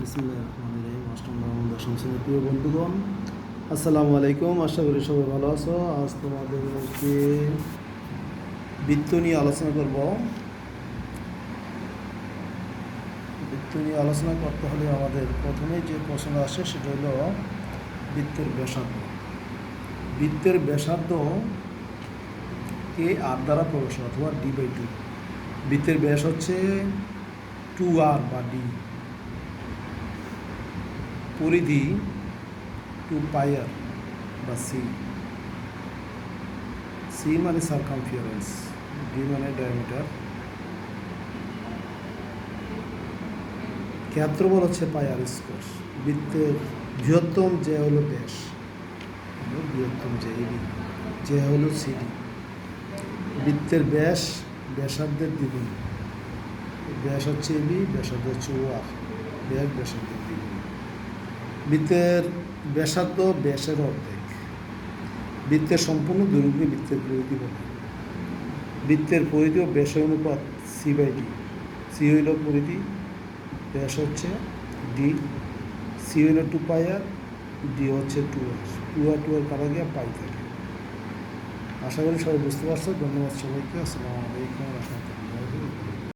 দশম শ্রেণির প্রিয় বন্ধুগণ, আসসালামু আলাইকুম। আশা করি সবাই ভালো আছো। আজ তোমাদেরকে বৃত্ত নিয়ে আলোচনা করব। বৃত্ত নিয়ে আলোচনা করতে হলে আমাদের প্রথমে যে প্রশ্ন আসে, সেটা হলো বৃত্তের ব্যাসার্ধ। বৃত্তের ব্যাসার্ধ কে আর দ্বারা প্রবেশ অথবা ডি বাই টু বৃত্তের ব্যাস হচ্ছে টু আর বা ডি পরিধি টু পায়ার বা সি সি মানে সার্কামফিয়ারেন্স ডি মানে ডায়ামিটার ক্ষেত্রফল হচ্ছে পায়ার স্কোয়ার বৃত্তের বৃহত্তম যে হলো ব্যাস বৃহত্তম যে এবি যে হলো সিডি বৃত্তের ব্যাস, ব্যাসার্ধের দ্বিগুণ, ব্যাস হচ্ছে এবি ব্যাসার্ধ হচ্ছে ও আর ব্যাস, ব্যাসার্ধের দ্বিগুণ। বৃত্তের ব্যাসার্ধ ব্যাসের অর্ধেক। বৃত্তের সম্পূর্ণ দৈর্ঘ্য বৃত্তের পরিধি বলে বৃত্তের পরিধি ও ব্যাসের অনুপাত সি বাই ডি সি হইল পরিধি, ব্যাস হচ্ছে ডি সি হইল টু পাই আর ডি হচ্ছে two r two r two r কারা গিয়ে পাই থাকে। আশা করি সবাই বুঝতে পারছ। ধন্যবাদ সবাইকে। আসসালামু আলাইকুম রহমতুল্লাহ